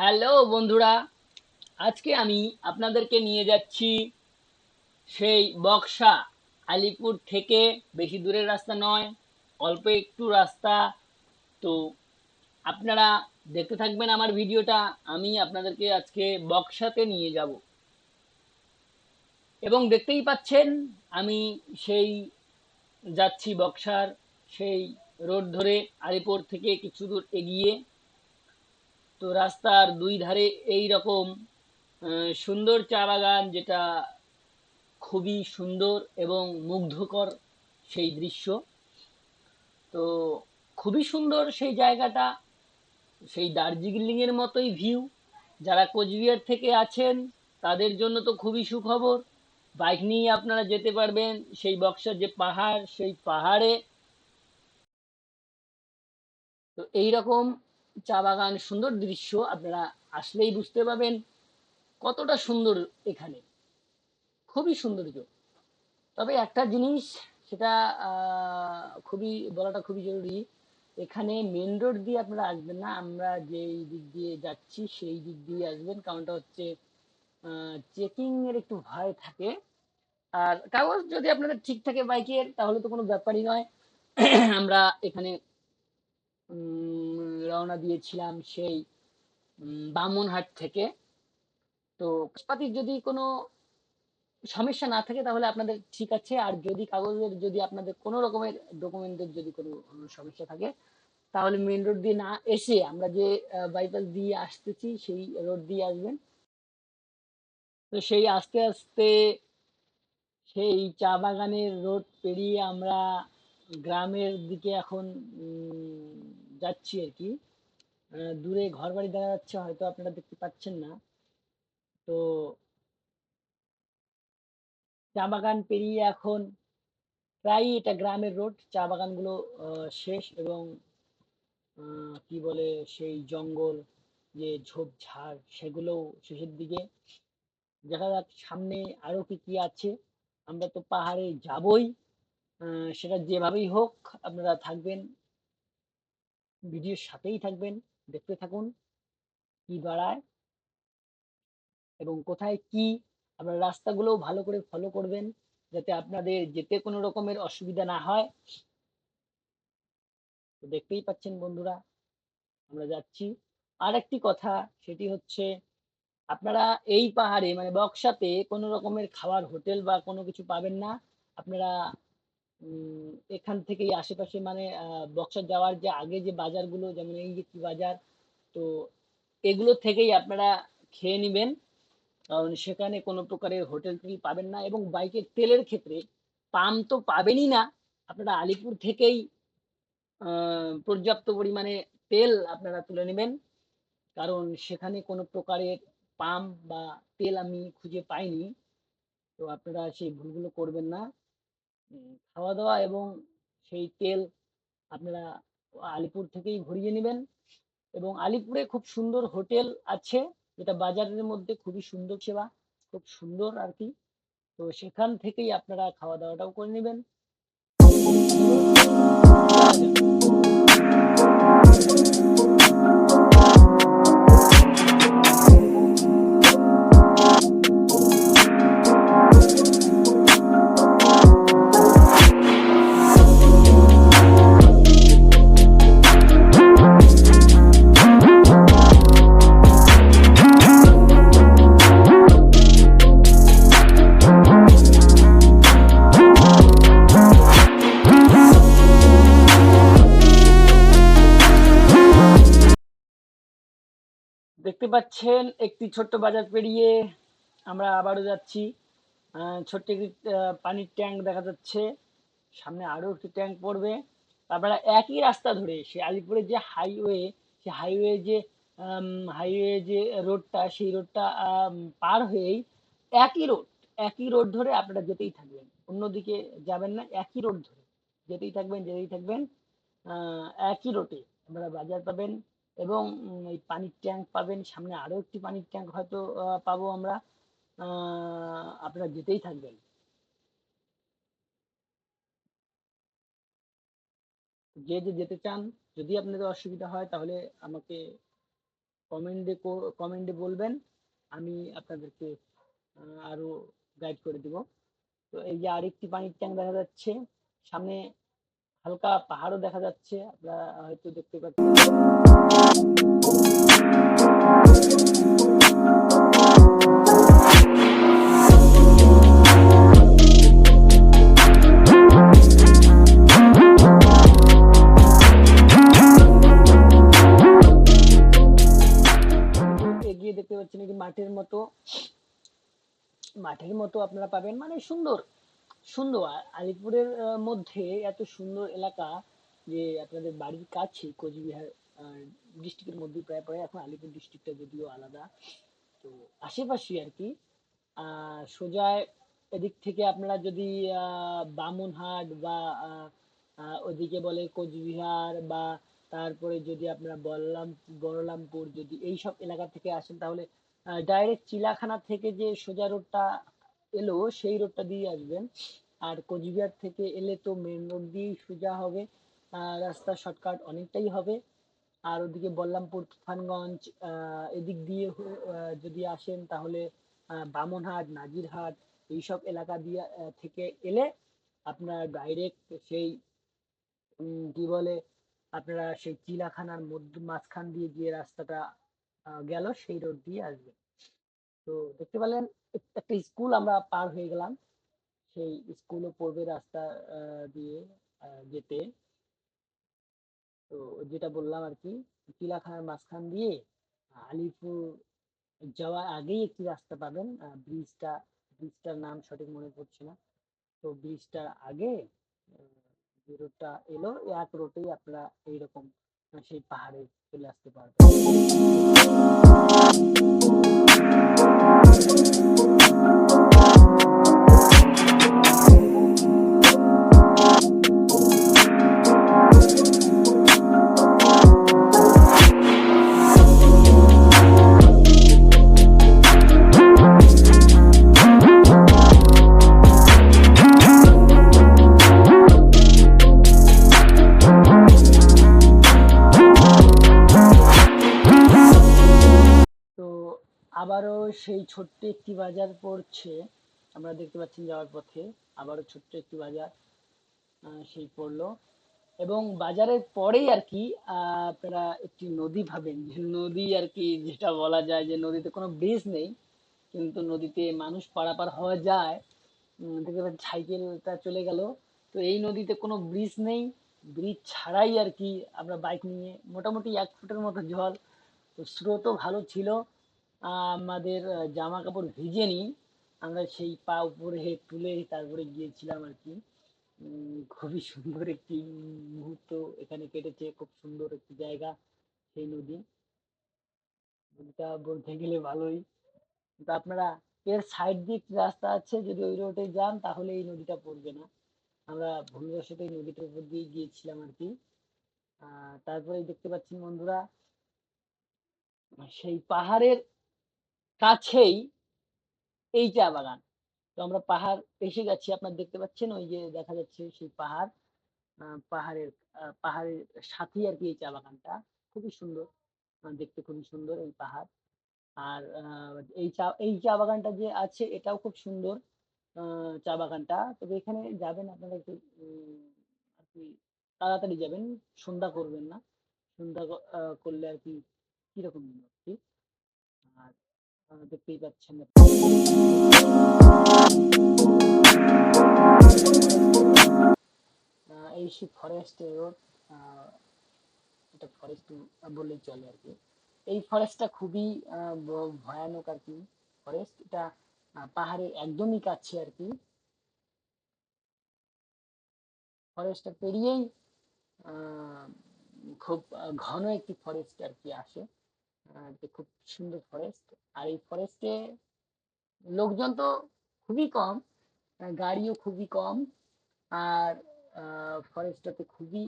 Hello বন্ধুরা, আজকে আমি আপনাদেরকে নিয়ে যাচ্ছি সেই বক্সা আলিপুর থেকে বেশি দূরের রাস্তা নয়, অল্প একটু রাস্তা। তো আপনারা দেখতে থাকবেন আমার ভিডিওটা, আমি আপনাদেরকে আজকে বক্সাতে নিয়ে যাব। এবং দেখতেই পাচ্ছেন, আমি সেই যাচ্ছি বক্সার, সেই রোড ধরে আলিপুর থেকে কিছু দূর এগিয়ে। তো রাস্তার দুই ধারে এই রকম সুন্দর চা বাগান যেটা খুবই সুন্দর এবং মুগ্ধকর সেই দৃশ্য। তো খুবই সুন্দর সেই জায়গাটা, সেই দার্জিলিংয়ের মতোই ভিউ যারা কোচবিহার থেকে আছেন, তাদের জন্য তো খুবই সুখবর। বাইক নিয়ে আপনারা যেতে পারবেন, সেই বক্সার যে পাহাড়, সেই পাহাড়ে। তো এই রকম চা বাগান সুন্দর দৃশ্য আপনারা আসলেই বুঝতে পাবেন কতটা সুন্দর এখানে। খুবই সৌন্দর্য। তবে একটা জিনিস সেটা খুবই, বলাটা খুবই জরুরি, এখানে মেন রোড দিয়ে আপনারা আসবেন না, আমরা যেই দিক দিয়ে যাচ্ছি সেই দিক দিয়ে আসবেন। কারণটা হচ্ছে চেকিং এর একটু ভয় থাকে। আর কাগজ যদি আপনাদের ঠিক থাকে বাইকের, তাহলে তো কোনো ব্যাপারই নয়। আমরা এখানে রওনা দিয়েছিলাম সেই বামনহাট থেকে। তো কাগজপাতির যদি কোনো সমস্যা না থাকে তাহলে আপনাদের ঠিক আছে। আর যদি কাগজের, যদি আপনাদের কোনো রকমের ডকুমেন্টের যদি কোনো সমস্যা থাকে, তাহলে মেন রোড দিয়ে না এসে আমরা যে বাইপাস দিয়ে আসতেছি সেই রোড দিয়ে আসবেন। তো সেই আস্তে আস্তে সেই চা বাগানের রোড পেরিয়ে আমরা গ্রামের দিকে এখন যাচ্ছি আর কি। দূরে ঘর বাড়ি দেখা যাচ্ছে, হয়তো আপনারা দেখতে পাচ্ছেন না। তো চা বাগান পেরিয়ে এখন প্রায় এটা গ্রামের রোড। চা বাগানগুলো শেষ এবং কি বলে, সেই জঙ্গল, যে ঝোপঝাড়, সেগুলোও শেষের দিকে। দেখা যাক সামনে আরও কি কি আছে। আমরা তো পাহাড়ে যাবই। সেটা যেভাবেই হোক আপনারা থাকবেন। ভিডিওর সাথেই থাকবেন, দেখতে থাকুন, কি বাড়ায় এবং কোথায় কি আপনারা রাস্তাগুলোও ভালো করে ফলো করবেন যাতে আপনাদের যেতে কোনো রকমের অসুবিধা না হয়। তো দেখতেই পাচ্ছেন বন্ধুরা, আমরা যাচ্ছি। আর একটি কথা, সেটি হচ্ছে আপনারা এই পাহাড়ে মানে বক্সাতে কোনো রকমের খাবার, হোটেল বা কোনো কিছু পাবেন না। আপনারা এখান থেকেই আশেপাশে মানে আহ, বক্সা যাওয়ার যে আগে যে বাজারগুলো যেমন এই যে কি বাজার তো এগুলো থেকেই আপনারা খেয়ে নেবেন। কারণ সেখানে কোনো প্রকারের হোটেল টোটেল পাবেন না এবং বাইকের তেলের ক্ষেত্রে পাম্প তো পাবেনই না। আপনারা আলিপুর থেকেই পর্যাপ্ত পরিমাণে তেল আপনারা তুলে নেবেন। কারণ সেখানে কোনো প্রকারের পাম্প বা তেল আমি খুঁজে পাইনি। তো আপনারা সেই ভুলগুলো করবেন না। খাওয়া দাওয়া এবং সেই তেল আপনারা আলিপুর থেকেই ভরিয়ে নেবেন এবং আলিপুরে খুব সুন্দর হোটেল আছে, যেটা বাজারের মধ্যে খুবই সুন্দর সেবা, খুব সুন্দর আর কি। তো সেখান থেকেই আপনারা খাওয়া দাওয়াটাও করে নেবেন। দেখতে পাচ্ছেন একটি ছোট্ট বাজার পেরিয়ে আমরা আবারও যাচ্ছি। ছোট্ট একটি পানির ট্যাঙ্ক দেখা যাচ্ছে। সামনে আরও একটি ট্যাঙ্ক পড়বে। আপনারা একই রাস্তা ধরে সে আলিপুরের যে হাইওয়ে সে হাইওয়ে যে হাইওয়ে যে রোডটা, সেই রোডটা পার হয়েই একই রোড একই রোড ধরে আপনারা যেতেই থাকবেন। অন্যদিকে যাবেন না, একই রোড ধরে যেতেই থাকবেন যেতেই থাকবেন। একই রোডে আপনারা বাজার পাবেন। এবং এই পানির ট্যাঙ্ক পাবেন। সামনে আরও একটি পানির ট্যাঙ্ক হয়তো পাবো আমরা। আপনারা যেতেই থাকবেন। যে যে যেতে চান, যদি আপনাদের অসুবিধা হয়, তাহলে আমাকে কমেন্টে কমেন্টে বলবেন। আমি আপনাদেরকে আরও গাইড করে দিব। তো এই যে আরেকটি পানির ট্যাঙ্ক দেখা যাচ্ছে। সামনে হালকা পাহাড়ও দেখা যাচ্ছে। আপনারা হয়তো দেখতে পাচ্ছেন। এগিয়ে দেখতে পাচ্ছেন এই মাঠের মতো মাঠের মতো আপনারা পাবেন। মানে সুন্দর সুন্দর। আলিপুরের মধ্যে এত সুন্দর এলাকা যে আপনাদের বাড়ির কাছে কোচবিহার ডিস্ট্রিক্টের মধ্যে প্রায় প্রায় এখন আলিপুর ডিস্ট্রিক্টটা যদিও আলাদা। তো আশেপাশে আর কি। আহ, সোজা এদিক থেকে আপনারা যদি বামনহাট বা ওদিকে বলে কোচবিহার বা তারপরে যদি আপনারা বললাম বড়লামপুর যদি এইসব এলাকা থেকে আসেন তাহলে ডাইরেক্ট চিলাখানা থেকে যে সোজা রোডটা এলো সেই রোডটা দিয়ে আসবেন। আর কোচবিহার থেকে এলে তো মেন রোড দিয়েই সোজা হবে। রাস্তা শর্টকাট অনেকটাই হবে। আর ওদিকে বল্লামপুর তুফানগঞ্জ এদিক দিয়ে যদি আসেন তাহলে বামনহাট, নাজিরহাট, এইসব এলাকা দিয়ে থেকে এলে আপনার ডাইরেক্ট সেই কি বলে, আপনারা সেই চিলাখানার মধ্যে, মাঝখান দিয়ে যে রাস্তাটা গেল সেই রোড দিয়ে আসবেন। তো দেখতে পেলেন, একটা স্কুল আমরা পার হয়ে গেলাম। সেই স্কুলও পড়বে রাস্তা দিয়ে যেতে। তো যেটা বললাম আর কি চিলাখানার মাঝখান দিয়ে আলিপুর যাওয়ার আগেই একটি রাস্তা পাবেন ব্রিজটা, ব্রিজটার নাম সঠিক মনে পড়ছে না। তো ব্রিজটার আগে যে রোডটা এলো এক রোডেই আপনারা এইরকম সেই পাহাড়ে চলে আসতে পারবেন। আবারও সেই ছোট্ট একটি বাজার পড়ছে। আমরা দেখতে পাচ্ছেন যাওয়ার পথে আবারও ছোট্ট একটি বাজার সেই পড়ল। এবং বাজারের পরেই আর কি আপনারা একটি নদী ভাবেন যে নদী আর কি, যেটা বলা যায় যে নদীতে কোনো ব্রিজ নেই, কিন্তু নদীতে মানুষ পারাপার হওয়া যায়। দেখতে পাচ্ছেন সাইকেলটা চলে গেল। তো এই নদীতে কোনো ব্রিজ নেই। ব্রিজ ছাড়াই আর কি আমরা বাইক নিয়ে মোটামুটি এক ফুটের মতো জল। তো স্রোতও ভালো ছিল। আমাদের জামা কাপড় ভিজেনি আমরা সেই পা উপরে তুলে তারপরে গিয়েছিলাম আর কি। খুবই সুন্দর একটি মুহূর্ত এখানে কেটেছে, খুব সুন্দর একটি জায়গা সেই নদী। নদীটা বলতে গেলে ভালোই। কিন্তু আপনারা এর সাইড দিয়ে একটি রাস্তা আছে, যদি ওই রোডে যান তাহলে এই নদীটা পড়বে না। আমরা ভুলবশত এই নদীটার উপর দিয়ে গিয়েছিলাম আর কি। তারপরে দেখতে পাচ্ছেন বন্ধুরা, সেই পাহাড়ের কাছেই এই চা বাগান তো আমরা পাহাড় এসে গেছি, আপনার দেখতে পাচ্ছেন ওই যে দেখা যাচ্ছে সেই পাহাড়। পাহাড়ের পাহাড়ের সাথেই আর কি এই চা বাগানটা খুবই সুন্দর দেখতে খুবই সুন্দর এই পাহাড়। আর এই চা এই চা বাগানটা যে আছে এটাও খুব সুন্দর চা বাগানটা। তবে এখানে যাবেন আপনারা একটু আর কি তাড়াতাড়ি যাবেন, সন্ধ্যা করবেন না। সন্ধ্যা করলে আর কি কীরকম আর দেখতেই পাচ্ছেন এই সেই ফরেস্ট রোড এটা ফরেস্ট বললেই চলে আর কি। এই ফরেস্টটা খুবই ভয়ানক আর কি। ফরেস্ট এটা পাহাড়ের একদমই কাছে আর কি। ফরেস্টটা পেরিয়েই খুব ঘন একটি ফরেস্ট আর কি আসে। খুব সুন্দর ফরেস্ট আর এই ফরেস্টে লোকজন তো খুবই কম গাড়িও খুবই কম, আর ফরেস্টটাতে খুবই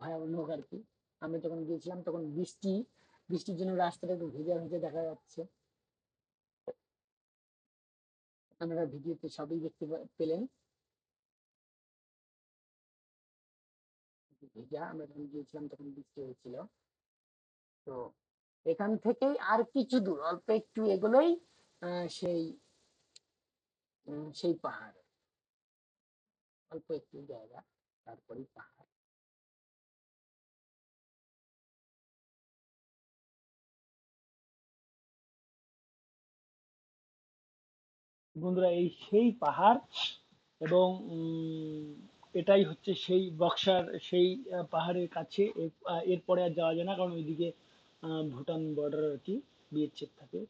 ভয়ানক আর কি। আমরা যখন গিয়েছিলাম তখন বৃষ্টি, বৃষ্টির জন্য রাস্তাটা একটু ভেজা ভেজা দেখা যাচ্ছে। আপনারা ভিডিওতে সবই দেখতে পেলেন। ভেজা, আমরা যখন গিয়েছিলাম তখন বৃষ্টি হয়েছিল। তো এখান থেকেই আর কিছু দূর, অল্প একটু এগুলোই সেই সেই পাহাড়। অল্প একটু জায়গা, তারপরেই পাহাড়। বন্ধুরা, এই সেই পাহাড় এবং এটাই হচ্ছে সেই বক্সার, সেই পাহাড়ের কাছে এরপরে আর যাওয়া যায় না, কারণ ওইদিকে ভুটান বর্ডার আর কি বিএসএফ থাকে।